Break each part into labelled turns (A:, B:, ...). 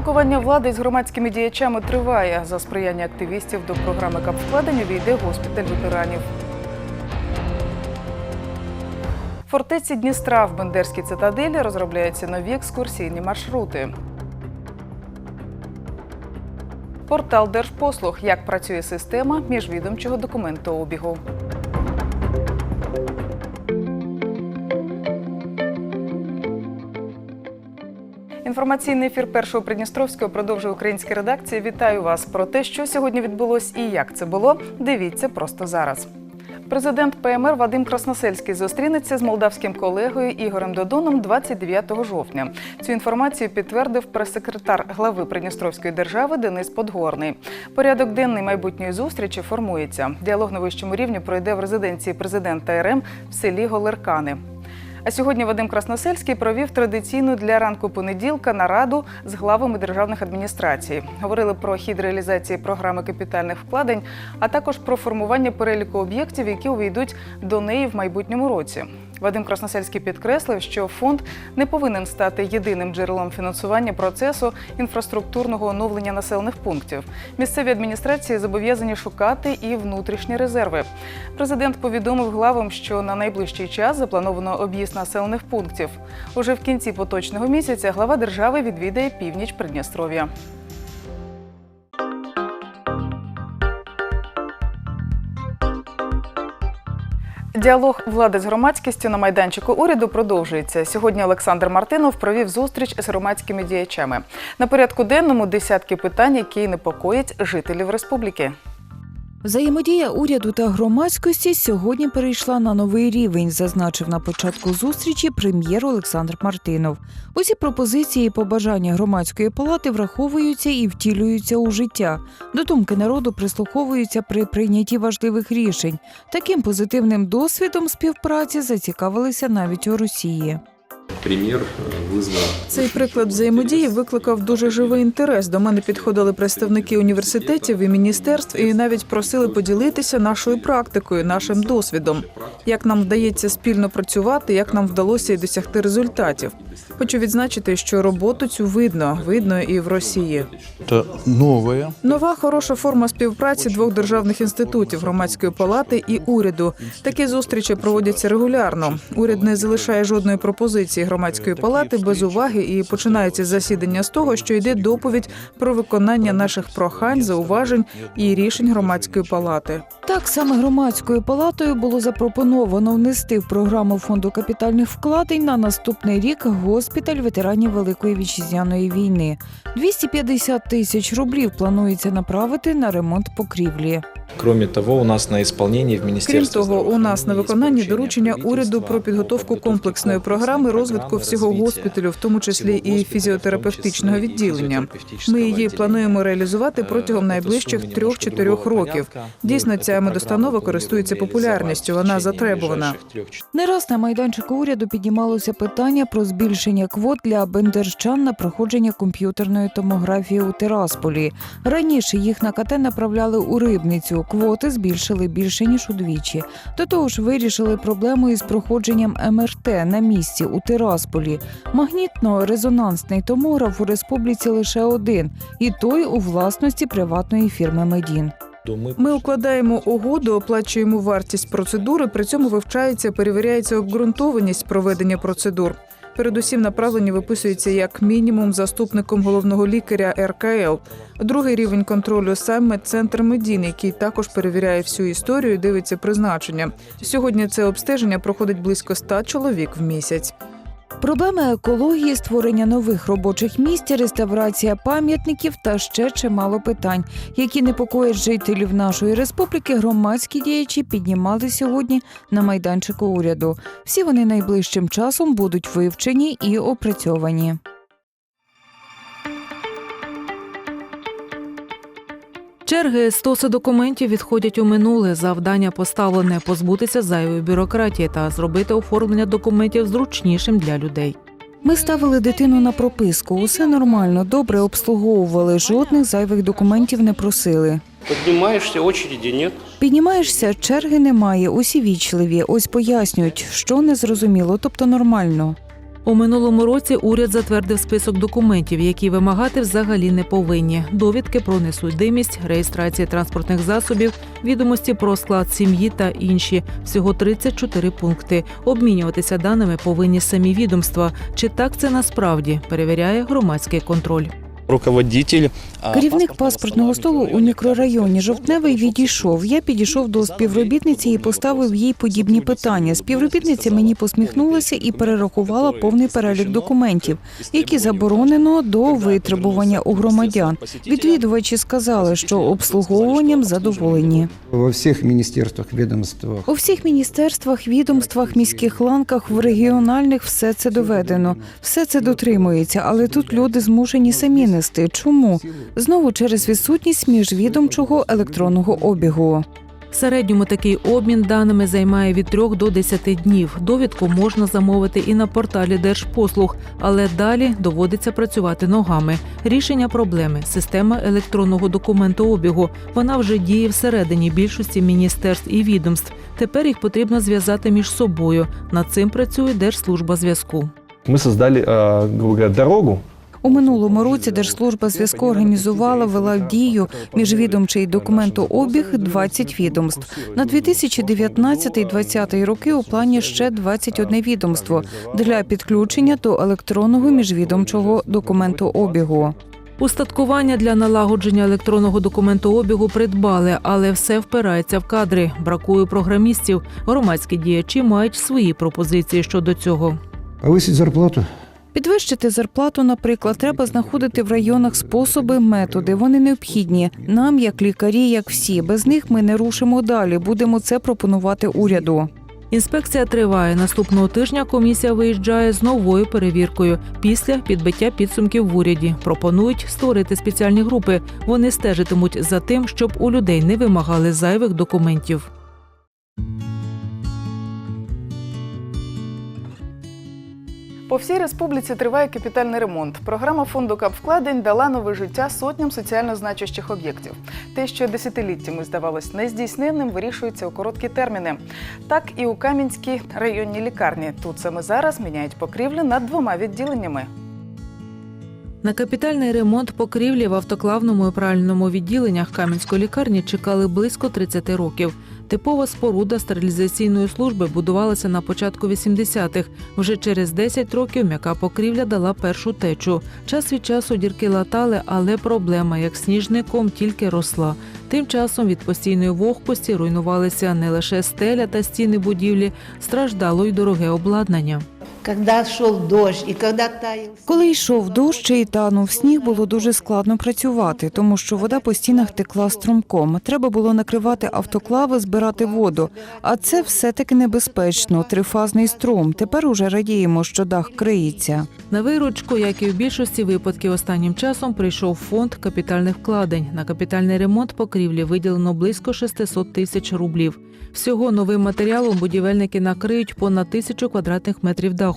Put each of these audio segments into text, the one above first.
A: Спілкування влади з громадськими діячами триває. За сприяння активістів до програми капвкладення війде госпіталь ветеранів. В фортеці Дністра в Бендерській цитаделі розробляються нові екскурсійні маршрути. Портал Держпослуг. Як працює система міжвідомчого документообігу. Інформаційний ефір першого Придністровського продовжує українська редакція. Вітаю вас про те, що сьогодні відбулось і як це було. Дивіться просто зараз. Президент ПМР Вадим Красносельський зустрінеться з молдавським колегою Ігорем Додоном 29 жовтня. Цю інформацію підтвердив прес-секретар глави Придністровської держави Денис Подгорний. Порядок денний майбутньої зустрічі формується. Діалог на вищому рівні пройде в резиденції президента РМ в селі Голеркани. А сьогодні Вадим Красносельський провів традиційну для ранку понеділка нараду з главами державних адміністрацій. Говорили про хід реалізації програми капітальних вкладень, а також про формування переліку об'єктів, які увійдуть до неї в майбутньому році. Вадим Красносельський підкреслив, що фонд не повинен стати єдиним джерелом фінансування процесу інфраструктурного оновлення населених пунктів. Місцеві адміністрації зобов'язані шукати і внутрішні резерви. Президент повідомив главам, що на найближчий час заплановано об'їзд населених пунктів. Уже в кінці поточного місяця глава держави відвідає північ Придністров'я. Діалог влади з громадськістю на майданчику уряду продовжується. Сьогодні Олександр Мартинов провів зустріч з громадськими діячами. На порядку денному десятки питань, які непокоять жителів республіки.
B: Взаємодія уряду та громадськості сьогодні перейшла на новий рівень, зазначив на початку зустрічі прем'єр Олександр Мартинов. Усі пропозиції і побажання громадської палати враховуються і втілюються у життя. До думки народу прислуховуються при прийнятті важливих рішень. Таким позитивним досвідом співпраці зацікавилися навіть у Росії.
C: Визвав
A: Цей приклад взаємодії викликав дуже живий інтерес. До мене підходили представники університетів і міністерств і навіть просили поділитися нашою практикою, нашим досвідом. Як нам вдається спільно працювати, як нам вдалося і досягти результатів. Хочу відзначити, що роботу цю видно, видно і в Росії.
D: Это новое.
A: Нова хороша форма співпраці двох державних інститутів громадської палати і уряду. Такі зустрічі проводяться регулярно. Уряд не залишає жодної пропозиції громадської палати без уваги і починається засідання з того, що йде доповідь про виконання наших прохань, зауважень і рішень громадської палати.
B: Так саме громадською палатою було запропоновано внести в програму фонду капітальних вкладень на наступний рік госпіталь ветеранів Великої вітчизняної війни. 250 тисяч рублів планується направити на ремонт покрівлі.
E: Кроме того, у нас на исполнении в
A: Крім
E: Министерстве
A: того, у нас на виконанні доручення уряду про підготовку комплексної програми розвитку всього госпіталю, в тому числі і фізіотерапевтичного відділення. Ми її плануємо реалізувати
E: Е,
A: протягом найближчих
E: сума
A: трьох-чотирьох років. Дійсно, ця
E: програма
A: користується популярністю. Вона затребувана.
E: трьох-
B: Не раз на майданчику уряду піднімалося питання про збільшення квот для бендерчан на проходження комп'ютерної томографії у Тирасполі. Раніше їх на КТ направляли у рибницю. Квоти збільшили більше ніж удвічі. До того ж, вирішили проблему із проходженням МРТ на місці у Тирасполі. Магнітно-резонансний томограф у республіці лише один, і той у власності приватної фірми Медін.
E: Ми
A: Ми укладаємо угоду, оплачуємо вартість процедури. При цьому вивчається, перевіряється обґрунтованість проведення процедур. Передусім направлення виписується як мінімум заступником головного лікаря РКЛ. Другий рівень контролю саме центр медійний, який також перевіряє всю історію, і дивиться призначення. Сьогодні це обстеження проходить близько 100 чоловік в місяць.
B: Проблеми екології, створення нових робочих місць, реставрація пам'ятників та ще чимало питань, які непокоять жителів нашої республіки. Громадські діячі піднімали сьогодні на майданчику уряду. Всі вони найближчим часом будуть вивчені і опрацьовані.
F: Черги стоси документів відходять у минуле. Завдання поставлене позбутися зайвої бюрократії та зробити оформлення документів зручнішим для людей.
B: Ми ставили дитину на прописку. Усе нормально, добре обслуговували. Жодних зайвих документів не просили.
G: Поднимаешься, очереди нет.
B: Піднімаєшся, черги немає, усі вічливі. Ось пояснюють, що незрозуміло, тобто нормально.
F: У минулому році уряд затвердив список документів, які вимагати взагалі не повинні: довідки про несудимість, реєстрації транспортних засобів, відомості про склад сім'ї та інші. Всього 34 пункти. Обмінюватися даними повинні самі відомства. Чи так це насправді перевіряє громадський контроль.
H: Руководитель.
B: Керівник паспортного столу у мікрорайоні Жовтневий відійшов. Я підійшов до співробітниці і поставив їй подібні питання. Співробітниця мені посміхнулася і перерахувала повний перелік документів, які заборонено до витребування у громадян. Відвідувачі сказали, що обслуговуванням задоволені.
I: Во всіх міністерствах, відомствах
B: У всіх міністерствах, відомствах, міських ланках, в регіональних все це доведено. Все це дотримується, але тут люди змушені самі нести. Чому? Знову через відсутність міжвідомчого електронного обігу.
F: В середньому такий обмін даними займає від 3 до 10 днів. Довідку можна замовити і на порталі Держпослуг, але далі доводиться працювати ногами. Рішення проблеми система електронного документообігу. Вона вже діє всередині більшості міністерств і відомств. Тепер їх потрібно зв'язати між собою. Над цим працює Держслужба зв'язку.
J: Мы создали, э, грубо говоря, дорогу
B: У минулому році Держслужба зв'язку організувала вела в дію міжвідомчий документообіг 20 відомств. На 2019-2020 роки у плані ще 21 відомство для підключення до електронного міжвідомчого документообігу.
F: Устаткування для налагодження електронного документообігу придбали, але все впирається в кадри. Бракує програмістів. Громадські діячі мають свої пропозиції щодо цього.
I: повисить зарплату.
B: Підвищити зарплату, наприклад, треба знаходити в районах способи, методи. Вони необхідні. Нам, як лікарі, як всі. Без них ми не рушимо далі. Будемо це пропонувати уряду.
F: Інспекція триває. Наступного тижня комісія виїжджає з новою перевіркою. Після підбиття підсумків в уряді пропонують створити спеціальні групи. Вони стежитимуть за тим, щоб у людей не вимагали зайвих документів.
A: По всій республіці триває капітальний ремонт. Програма фонду капвкладень дала нове життя сотням соціально значущих об'єктів. Те, що десятиліттями здавалось нездійсненним, вирішується у короткі терміни. Так і у Кам'янській районній лікарні. Тут саме зараз міняють покрівлю над двома відділеннями.
F: На капітальний ремонт покрівлі в автоклавному і пральному відділеннях Кам'янської лікарні чекали близько 30 років. Типова споруда стерилізаційної служби будувалася на початку 80-х. Вже через 10 років м'яка покрівля дала першу течу. Час від часу дірки латали, але проблема, як сніжником, тільки росла. Тим часом від постійної вогкості руйнувалися не лише стеля та стіни будівлі, страждало й дороге обладнання.
K: Когда шел дождь и когда таял
B: Коли йшов дощ і танув сніг, було дуже складно працювати, тому що вода по стінах текла струмком. Треба було накривати автоклави, збирати воду. А це все-таки небезпечно. Трифазний струм. Тепер уже радіємо, що дах криється.
F: На виручку, як і в більшості випадків останнім часом, прийшов фонд капітальних вкладень. На капітальний ремонт покрівлі виділено близько 600 тисяч рублів. Всього новим матеріалом будівельники накриють понад тисячу квадратних метрів даху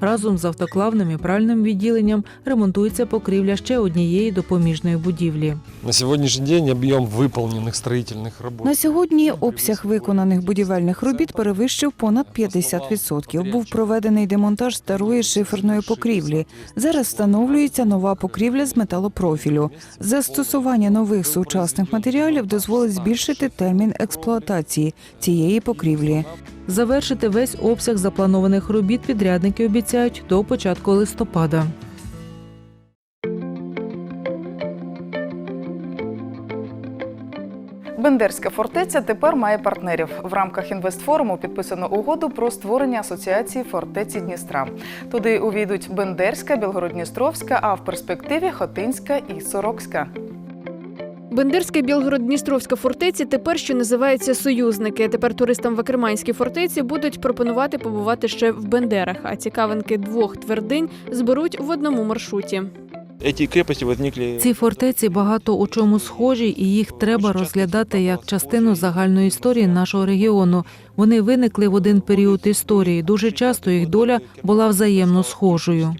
F: Разом з автоклавним і пральним відділенням ремонтується покрівля ще однієї допоміжної будівлі.
J: на сегодняшний день объем выполненных строительных работ.
B: На сьогодні обсяг виконаних будівельних робіт перевищив понад 50%. Був проведений демонтаж старої шиферної покрівлі. Зараз встановлюється нова покрівля з металопрофілю. Застосування нових сучасних матеріалів дозволить збільшити термін експлуатації цієї покрівлі.
F: Завершити весь обсяг запланованих робіт підрядники обіцяють до початку листопада.
A: Бендерська фортеця тепер має партнерів. В рамках інвестфоруму підписано угоду про створення асоціації фортеці Дністра. Туди увійдуть Бендерська, Білгород-Дністровська, а в перспективі Хотинська і Сорокська.
L: Бендерська і Білгород-Дністровська фортеці тепер що називається союзники. Тепер туристам в Акерманській фортеці будуть пропонувати побувати ще в Бендерах, а цікавинки двох твердинь зберуть в одному маршруті.
H: Эти крепости возникли...
F: Ці фортеці багато у чому схожі, і їх треба розглядати як частину загальної історії нашого регіону. Вони виникли в один період історії. Дуже часто їх доля була взаємно схожою.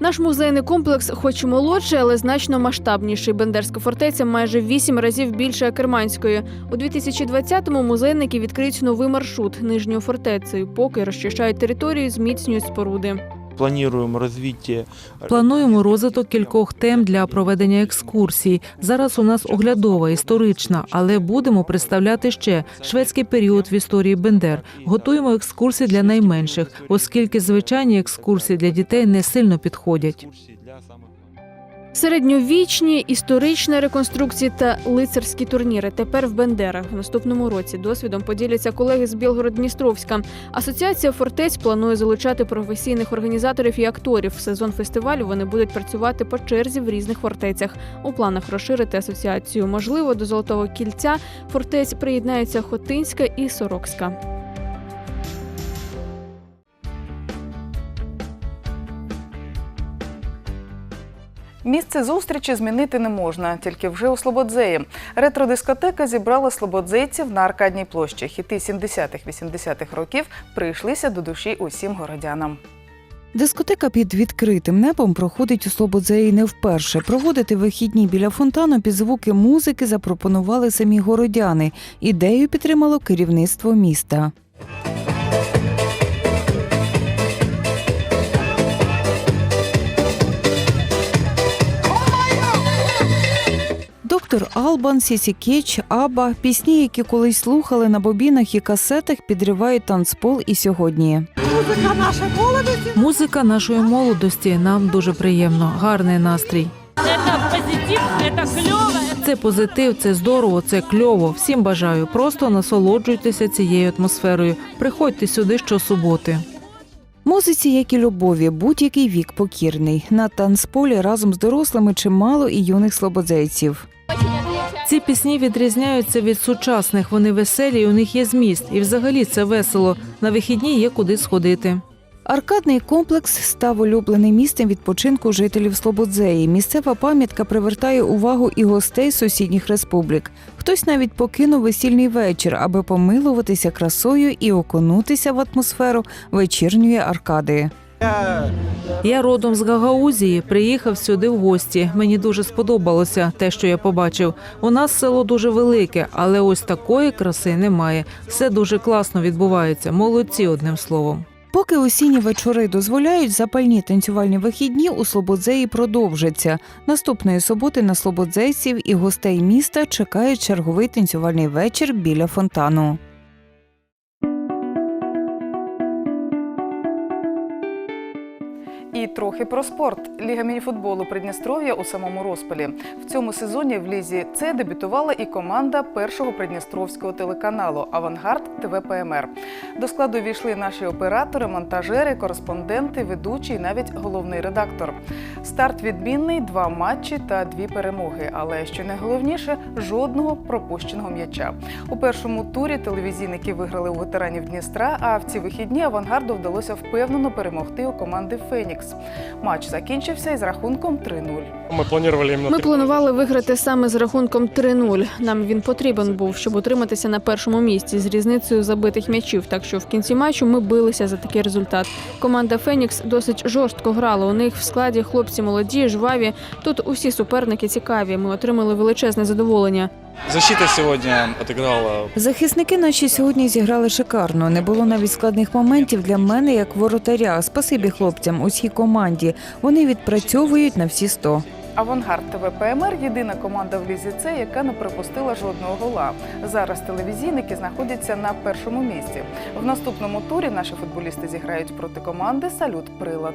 L: Наш музейний комплекс, хоч і молодший, але значно масштабніший. Бендерська фортеця майже вісім разів більше Акерманської. У 2020-му музейники відкриють новий маршрут нижньою фортецею, поки розчищають територію, зміцнюють споруди.
H: Планируем развитие
F: Плануємо розвиток кількох тем для проведення екскурсій. Зараз у нас оглядова, історична, але будемо представляти ще шведський період в історії Бендер. Готуємо екскурсії для найменших, оскільки звичайні екскурсії для дітей не сильно підходять.
L: Середньовічні, історичні реконструкції та лицарські турніри. Тепер в Бендерах в наступному році досвідом поділяться колеги з Білгород-Дністровська. Асоціація фортець планує залучати професійних організаторів і акторів. В сезон фестивалю вони будуть працювати по черзі в різних фортецях. У планах розширити асоціацію. Можливо, до золотого кільця фортець приєднаються Хотинська і Сорокська.
A: Місце зустрічі змінити не можна, тільки вже у Слободзеї. Ретро-дискотека зібрала слободзейців на аркадній площі. Хіти 70-х-80-х років прийшлися до душі усім городянам.
B: Дискотека під відкритим небом проходить у Слободзеї не вперше. Проводити вихідні біля фонтану під звуки музики запропонували самі городяни. Ідею підтримало керівництво міста. Доктор Албан, Сісі Кетч, Аба пісні, які колись слухали на бобінах і касетах, підривають танцпол і сьогодні.
F: Музика нашої молодості нам дуже приємно, гарний настрій. Це позитив, це здорово, це кльово. Всім бажаю. Просто насолоджуйтеся цією атмосферою. Приходьте сюди щосуботи.
B: Музиці, як і любові, будь-який вік покірний. На танцполі разом з дорослими чимало і юних слободзейців.
F: Ці пісні відрізняються від сучасних. Вони веселі, у них є зміст. І взагалі це весело. На вихідні є куди сходити.
B: Аркадний комплекс став улюбленим місцем відпочинку жителів Слободзеї. Місцева пам'ятка привертає увагу і гостей сусідніх республік. Хтось навіть покинув весільний вечір, аби помилуватися красою і окунутися в атмосферу вечірньої аркади.
F: Я родом з Гагаузії, приїхав сюди в гості. Мені дуже сподобалося те, що я побачив. У нас село дуже велике, але ось такої краси немає. Все дуже класно відбувається. Молодці, одним словом.
B: Поки осінні вечори дозволяють, запальні танцювальні вихідні у Слободзеї продовжаться. Наступної суботи на слободзейців і гостей міста чекає черговий танцювальний вечір біля фонтану.
A: Трохи про спорт. Ліга мініфутболу Придністров'я у самому розпалі. В цьому сезоні в лізі С дебютувала і команда першого придністровського телеканалу Авангард ТВ ПМР. До складу війшли наші оператори, монтажери, кореспонденти, ведучі і навіть головний редактор. Старт відмінний, два матчі та дві перемоги. Але що найголовніше жодного пропущеного м'яча. У першому турі телевізійники виграли у ветеранів Дністра. А в ці вихідні авангарду вдалося впевнено перемогти у команди Фенікс. Матч закінчився із рахунком 3-0.
J: Мы планировали именно...
L: Ми планували виграти саме з рахунком 3-0. Нам він потрібен був, щоб утриматися на першому місці з різницею забитих м'ячів. Так що в кінці матчу ми билися за такий результат. Команда Фенікс досить жорстко грала. У них в складі хлопці молоді, жваві. Тут усі суперники цікаві. Ми отримали величезне задоволення.
H: Защита сегодня отыграла
B: Захисники наші сьогодні зіграли шикарно. Не було навіть складних моментів для мене як воротаря. Спасибі хлопцям, усій команді. Вони відпрацьовують на всі 100.
A: Авангард ТВ ПМР єдина команда в лізі С, яка не припустила жодного гола. Зараз телевізійники знаходяться на першому місці. В наступному турі наші футболісти зіграють проти команди Салют Прилад.